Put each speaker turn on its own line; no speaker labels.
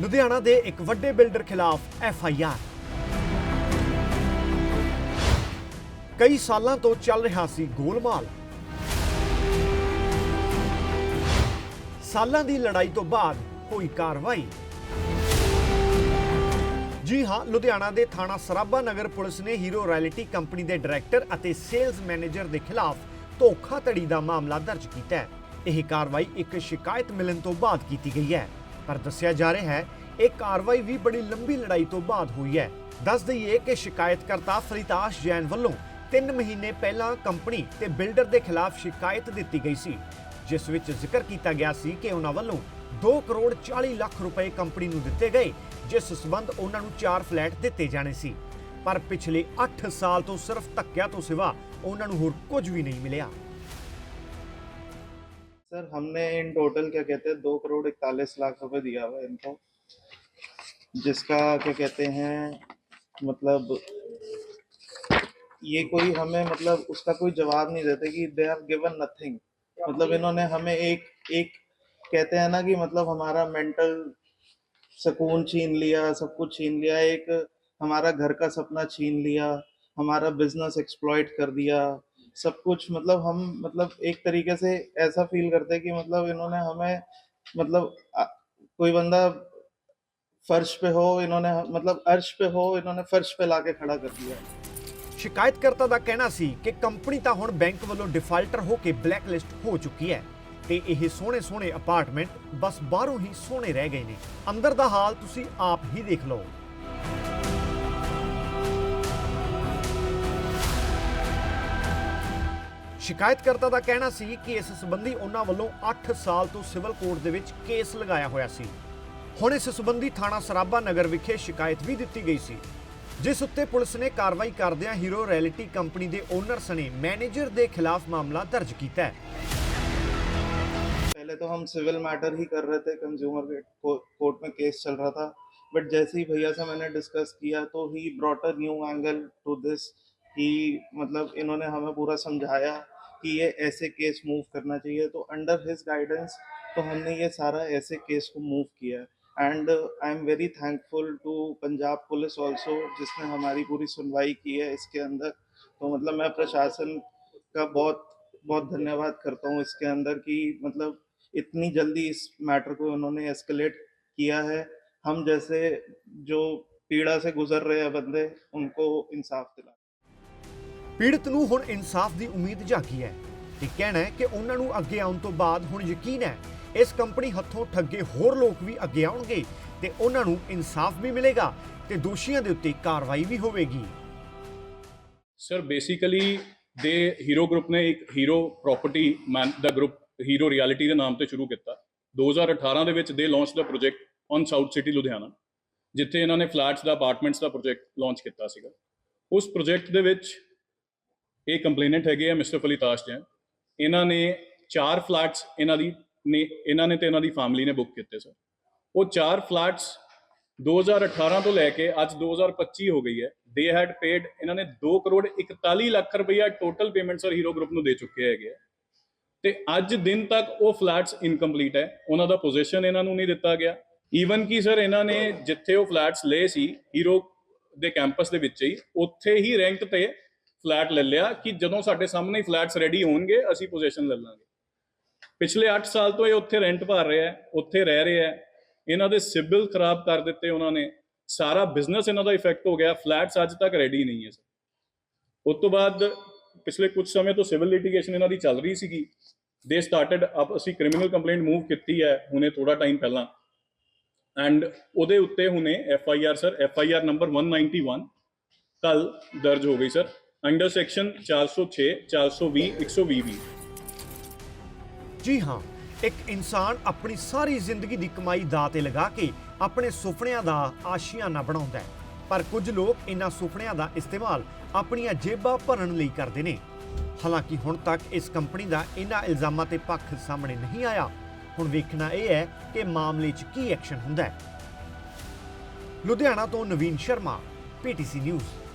ਲੁਧਿਆਣਾ ਦੇ ਇੱਕ ਵੱਡੇ ਬਿਲਡਰ ਖਿਲਾਫ ਐਫ ਆਈ ਆਰ। ਕਈ ਸਾਲਾਂ ਤੋਂ ਚੱਲ ਰਿਹਾ ਸੀ ਗੋਲਮਾਲ। ਸਾਲਾਂ ਦੀ ਲੜਾਈ ਤੋਂ ਬਾਅਦ ਹੋਈ ਕਾਰਵਾਈ। ਜੀ ਹਾਂ, ਲੁਧਿਆਣਾ ਦੇ ਥਾਣਾ ਸਰਾਭਾ ਨਗਰ ਪੁਲਿਸ ਨੇ ਹੀਰੋ ਰਾਇਲਟੀ ਕੰਪਨੀ ਦੇ ਡਾਇਰੈਕਟਰ ਅਤੇ ਸੇਲਸ ਮੈਨੇਜਰ ਦੇ ਖਿਲਾਫ ਧੋਖਾਧੜੀ ਦਾ ਮਾਮਲਾ ਦਰਜ ਕੀਤਾ ਹੈ। ਇਹ ਕਾਰਵਾਈ ਇੱਕ ਸ਼ਿਕਾਇਤ ਮਿਲਣ ਤੋਂ ਬਾਅਦ ਕੀਤੀ ਗਈ ਹੈ। ਪਰ ਦੱਸਿਆ ਜਾ ਰਿਹਾ ਹੈ, ਇਹ ਕਾਰਵਾਈ ਵੀ ਬੜੀ ਲੰਬੀ ਲੜਾਈ ਤੋਂ ਬਾਅਦ ਹੋਈ ਹੈ। ਦੱਸ ਦਈਏ ਕਿ ਸ਼ਿਕਾਇਤਕਰਤਾ ਫਰੀਤਾਸ਼ ਜੈਨ ਵੱਲੋਂ 3 ਮਹੀਨੇ ਪਹਿਲਾਂ ਕੰਪਨੀ ਤੇ ਬਿਲਡਰ ਦੇ ਖਿਲਾਫ ਸ਼ਿਕਾਇਤ ਦਿੱਤੀ ਗਈ ਸੀ, ਜਿਸ ਵਿੱਚ ਜ਼ਿਕਰ ਕੀਤਾ ਗਿਆ ਸੀ ਕਿ ਉਹਨਾਂ ਵੱਲੋਂ 2 ਕਰੋੜ 40 ਲੱਖ ਰੁਪਏ ਕੰਪਨੀ ਨੂੰ ਦਿੱਤੇ ਗਏ, ਜਿਸ ਸਬੰਧ ਉਹਨਾਂ ਨੂੰ 4 ਫਲੈਟ ਦਿੱਤੇ ਜਾਣੇ ਸੀ। ਪਰ ਪਿਛਲੇ 8 ਸਾਲ ਤੋਂ ਸਿਰਫ ਧੱਕਿਆਂ ਤੋਂ ਸਿਵਾ ਉਹਨਾਂ ਨੂੰ ਹੋਰ ਕੁਝ ਵੀ ਨਹੀਂ ਮਿਲਿਆ।
सर, हमने इन टोटल क्या कहते हैं, दो करोड़ इकतालीस लाख रुपए दिया हुआ इनको। जिसका क्या कहते हैं मतलब ये कोई हमें मतलब उसका कोई जवाब नहीं देते कि दे हैव गिवन नथिंग मतलब इन्होंने हमें एक एक कहते हैं ना कि मतलब हमारा मेंटल सुकून छीन लिया, सब कुछ छीन लिया, एक हमारा घर का सपना छीन लिया, हमारा बिज़नेस एक्सप्लॉइट कर दिया। सब कुछ मतलब हम मतलब एक तरीके से ऐसा फील करते हैं कि मतलब इन्होंने हमें मतलब आ- कोई बंदा फर्श पे हो इन्होंने मतलब अर्श पे हो इन्होंने फर्श पे लाके खड़ा कर दिया
ਸ਼ਿਕਾਇਤਕਰਤਾ ਦਾ ਕਹਿਣਾ ਸੀ ਕਿ ਕੰਪਨੀ ਤਾਂ ਹੁਣ ਬੈਂਕ ਵੱਲੋਂ ਡਿਫਾਲਟਰ ਹੋ ਕੇ ਬਲੈਕਲਿਸਟ ਹੋ ਚੁੱਕੀ ਹੈ ਤੇ ਇਹ ਸੋਹਣੇ ਸੋਹਣੇ ਅਪਾਰਟਮੈਂਟ ਬਸ ਬਾਹਰੋਂ ਹੀ ਸੋਹਣੇ ਰਹਿ ਗਏ ਨੇ ਅੰਦਰ ਦਾ ਹਾਲ ਤੁਸੀਂ ਆਪ ਹੀ ਦੇਖ ਲਓ ਸ਼ਿਕਾਇਤਕਰਤਾ ਦਾ ਕਹਿਣਾ ਸੀ ਕਿ ਇਸ ਸੰਬੰਧੀ ਉਹਨਾਂ ਵੱਲੋਂ 8 ਸਾਲ ਤੋਂ ਸਿਵਲ ਕੋਰਟ ਦੇ ਵਿੱਚ ਕੇਸ ਲਗਾਇਆ ਹੋਇਆ ਸੀ ਹੁਣ ਇਸ ਸੰਬੰਧੀ ਥਾਣਾ ਸਰਾਭਾ ਨਗਰ ਵਿਖੇ ਸ਼ਿਕਾਇਤ ਵੀ ਦਿੱਤੀ ਗਈ ਸੀ ਜਿਸ ਉੱਤੇ ਪੁਲਿਸ ਨੇ ਕਾਰਵਾਈ ਕਰਦਿਆਂ ਹੀਰੋ ਰੈਲਿਟੀ ਕੰਪਨੀ ਦੇ ਓਨਰ ਸਣੇ ਮੈਨੇਜਰ ਦੇ ਖਿਲਾਫ ਮਾਮਲਾ ਦਰਜ ਕੀਤਾ ਹੈ
पहले तो हम सिविल मैटर ही कर रहे थे कंज्यूमर कोर्ट में केस चल रहा था बट जैसे ही भैया से मैंने डिस्कस किया तो ही brought a new angle to this कि मतलब इन्होंने हमें पूरा समझाया कि ये ऐसे केस मूव करना चाहिए तो अंडर हिज गाइडेंस तो हमने ये सारा ऐसे केस को मूव किया and I am very thankful to Punjab police also जिसने हमारी पूरी सुनवाई की है इसके अंदर। तो मतलब मैं प्रशासन का बहुत बहुत धन्यवाद करता हूँ इसके अंदर कि मतलब इतनी जल्दी इस मैटर को उन्होंने एस्केलेट किया है। हम जैसे जो पीड़ा से गुजर रहे हैं बंदे, उनको इंसाफ दिला
ਪੀੜਤ ਨੂੰ ਹੁਣ ਇਨਸਾਫ ਦੀ ਉਮੀਦ ਜਾਗੀ ਹੈ। ਤੇ ਕਹਿਣਾ ਹੈ ਕਿ ਉਹਨਾਂ ਨੂੰ ਅੱਗੇ ਆਉਣ ਤੋਂ ਬਾਅਦ ਹੁਣ ਯਕੀਨ ਹੈ, ਇਸ ਕੰਪਨੀ ਹੱਥੋਂ ਠੱਗੇ ਹੋਰ ਲੋਕ ਵੀ ਅੱਗੇ ਆਉਣਗੇ ਤੇ ਉਹਨਾਂ ਨੂੰ ਇਨਸਾਫ ਵੀ ਮਿਲੇਗਾ ਤੇ ਦੋਸ਼ੀਆਂ ਦੇ ਉੱਤੇ ਕਾਰਵਾਈ ਵੀ ਹੋਵੇਗੀ।
ਸਰ ਬੇਸਿਕਲੀ ਦੇ ਹੀਰੋ ਗਰੁੱਪ ਨੇ ਇੱਕ ਹੀਰੋ ਪ੍ਰਾਪਰਟੀ ਮੈਨ ਦਾ ਗਰੁੱਪ ਹੀਰੋ ਰਿਐਲਿਟੀ ਦੇ ਨਾਮ ਤੇ ਸ਼ੁਰੂ ਕੀਤਾ। 2018 ਦੇ ਵਿੱਚ ਦੇ launch the project on south city Ludhiana ਜਿੱਥੇ ਇਹਨਾਂ ਨੇ ਫਲੈਟਸ ਦਾ ਅਪਾਰਟਮੈਂਟਸ ਦਾ ਪ੍ਰੋਜੈਕਟ ਲਾਂਚ ਕੀਤਾ ਸੀਗਾ। ਉਸ ਪ੍ਰੋਜੈਕਟ ਦੇ ਵਿੱਚ ਇਹ ਕੰਪਲੇਨੈਂਟ ਹੈਗੇ ਆ ਮਿਸਟਰ ਫਲੀਤਾਸ਼ ਜੈਨ। ਇਹਨਾਂ ਨੇ ਚਾਰ ਫਲੈਟਸ ਇਹਨਾਂ ਦੀ ਨੇ, ਇਹਨਾਂ ਨੇ ਤੇ ਇਹਨਾਂ ਦੀ ਫੈਮਿਲੀ ਨੇ ਬੁੱਕ ਕੀਤੇ ਸਰ। ਉਹ ਚਾਰ ਫਲੈਟਸ 2018 ਤੋਂ ਲੈ ਕੇ ਅੱਜ 2025 ਹੋ ਗਈ ਹੈ। ਦੇ ਹੈਡ ਪੇਡ ਇਹਨਾਂ ਨੇ 2 ਕਰੋੜ 41 ਲੱਖ ਰੁਪਈਆ total payment sir Hero group ਨੂੰ ਦੇ ਚੁੱਕੇ ਹੈਗੇ ਆ। ਤੇ ਅੱਜ ਦਿਨ ਤੱਕ ਉਹ ਫਲੈਟਸ ਇਨਕੰਪਲੀਟ ਹੈ। ਉਹਨਾਂ ਦਾ ਪੋਜੀਸ਼ਨ ਇਹਨਾਂ ਨੂੰ ਨਹੀਂ ਦਿੱਤਾ ਗਿਆ। ਈਵਨ ਕਿ ਸਰ ਇਹਨਾਂ ਨੇ ਜਿੱਥੇ ਉਹ ਫਲੈਟਸ ਲਏ ਸੀ ਹੀਰੋ ਦੇ ਕੈਂਪਸ ਦੇ ਵਿੱਚ ਹੀ, ਉੱਥੇ ਹੀ ਰੈਂਟ ਤੇ ਫਲੈਟ ਲੈ ਲਿਆ ਕਿ ਜਦੋਂ ਸਾਡੇ ਸਾਹਮਣੇ ਫਲੈਟਸ ਰੈਡੀ ਹੋਣਗੇ, ਅਸੀਂ ਪੋਜੀਸ਼ਨ ਲੈ ਲਾਂਗੇ। ਪਿਛਲੇ 8 ਸਾਲ ਤੋਂ ਇਹ ਉੱਥੇ ਰੈਂਟ ਭਰ ਰਿਹਾ ਹੈ, ਉੱਥੇ ਰਹਿ ਰਿਹਾ ਹੈ। ਇਹਨਾਂ ਦੇ ਸਿਬਲ ਖਰਾਬ ਕਰ ਦਿੱਤੇ ਉਹਨਾਂ ਨੇ। ਸਾਰਾ ਬਿਜ਼ਨਸ ਇਹਨਾਂ ਦਾ ਇਫੈਕਟ ਹੋ ਗਿਆ, ਫਲੈਟਸ ਅੱਜ ਤੱਕ ਰੈਡੀ ਨਹੀਂ ਹੈ, ਸਰ। ਉਸ ਤੋਂ ਬਾਅਦ ਪਿਛਲੇ ਕੁਝ ਸਮੇਂ ਤੋਂ ਸਿਵਲ ਲਿਟੀਗੇਸ਼ਨ ਇਹਨਾਂ ਦੀ ਚੱਲ ਰਹੀ ਸੀਗੀ। ਦੇ ਸਟਾਰਟਡ ਅਪ, ਅਸੀਂ ਕ੍ਰਿਮੀਨਲ ਕੰਪਲੇਂਟ ਮੂਵ ਕੀਤੀ ਹੈ, ਹੁਣੇ ਥੋੜਾ ਟਾਈਮ ਪਹਿਲਾਂ। ਐਂਡ ਉਹਦੇ ਉੱਤੇ ਹੁਣੇ F I R sir F I R number 191 ਕੱਲ ਦਰਜ ਹੋ ਗਈ, ਸਰ। ਅੰਡਰ ਸੈਕਸ਼ਨ 406 420 120 ਵੀ।
ਜੀ ਹਾਂ, ਇੱਕ ਇਨਸਾਨ ਆਪਣੀ ਸਾਰੀ ਜ਼ਿੰਦਗੀ ਦੀ ਕਮਾਈ ਦਾ ਤੇ ਲਗਾ ਕੇ ਆਪਣੇ ਸੁਪਨਿਆਂ ਦਾ ਆਸ਼ੀਆਨਾ ਬਣਾਉਂਦਾ ਹੈ। ਪਰ ਕੁਝ ਲੋਕ ਇਹਨਾਂ ਸੁਪਨਿਆਂ ਦਾ ਇਸਤੇਮਾਲ ਆਪਣੀਆਂ ਜੇਬਾਂ ਭਰਨ ਲਈ ਕਰਦੇ ਨੇ। ਹਾਲਾਂਕਿ ਹੁਣ ਤੱਕ ਇਸ ਕੰਪਨੀ ਦਾ ਇਹਨਾਂ ਇਲਜ਼ਾਮਾਂ ਤੇ ਪੱਖ ਸਾਹਮਣੇ ਨਹੀਂ ਆਇਆ। ਹੁਣ ਵੇਖਣਾ ਇਹ ਹੈ ਕਿ ਮਾਮਲੇ 'ਚ ਕੀ ਐਕਸ਼ਨ ਹੁੰਦਾ ਹੈ। ਲੁਧਿਆਣਾ ਤੋਂ ਨਵੀਨ ਸ਼ਰਮਾ, ਪੀਟੀਸੀ ਨਿਊਜ਼।